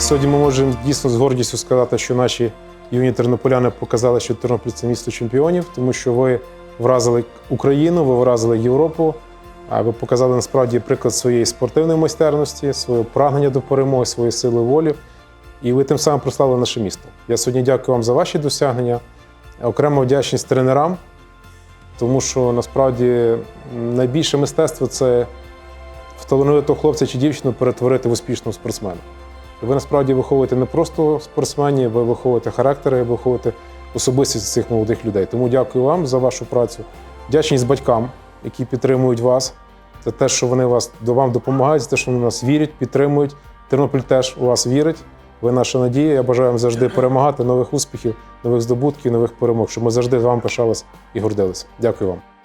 Сьогодні ми можемо дійсно з гордістю сказати, що наші юні тернополяни показали, що Тернопіль це місто чемпіонів, тому що ви вразили Україну, ви вразили Європу. А ви показали насправді приклад своєї спортивної майстерності, свого прагнення до перемоги, своєї сили волі. І ви тим самим прославили наше місто. Я сьогодні дякую вам за ваші досягнення. Окрема вдячність тренерам, тому що насправді найбільше мистецтво це вталановитого хлопця чи дівчину перетворити в успішного спортсмена. Ви насправді виховуєте не просто спортсменів, ви виховуєте характери, ви виховуєте особистість цих молодих людей. Тому дякую вам за вашу працю. Вдячність батькам, які підтримують вас. За те, що вони вас до вам допомагають, за те, що вони нас вірять, підтримують. Тернопіль теж у вас вірить. Ви наша надія. Я бажаю вам завжди перемагати, нових успіхів, нових здобутків, нових перемог, щоб ми завжди з вами пишалися і гордилися. Дякую вам.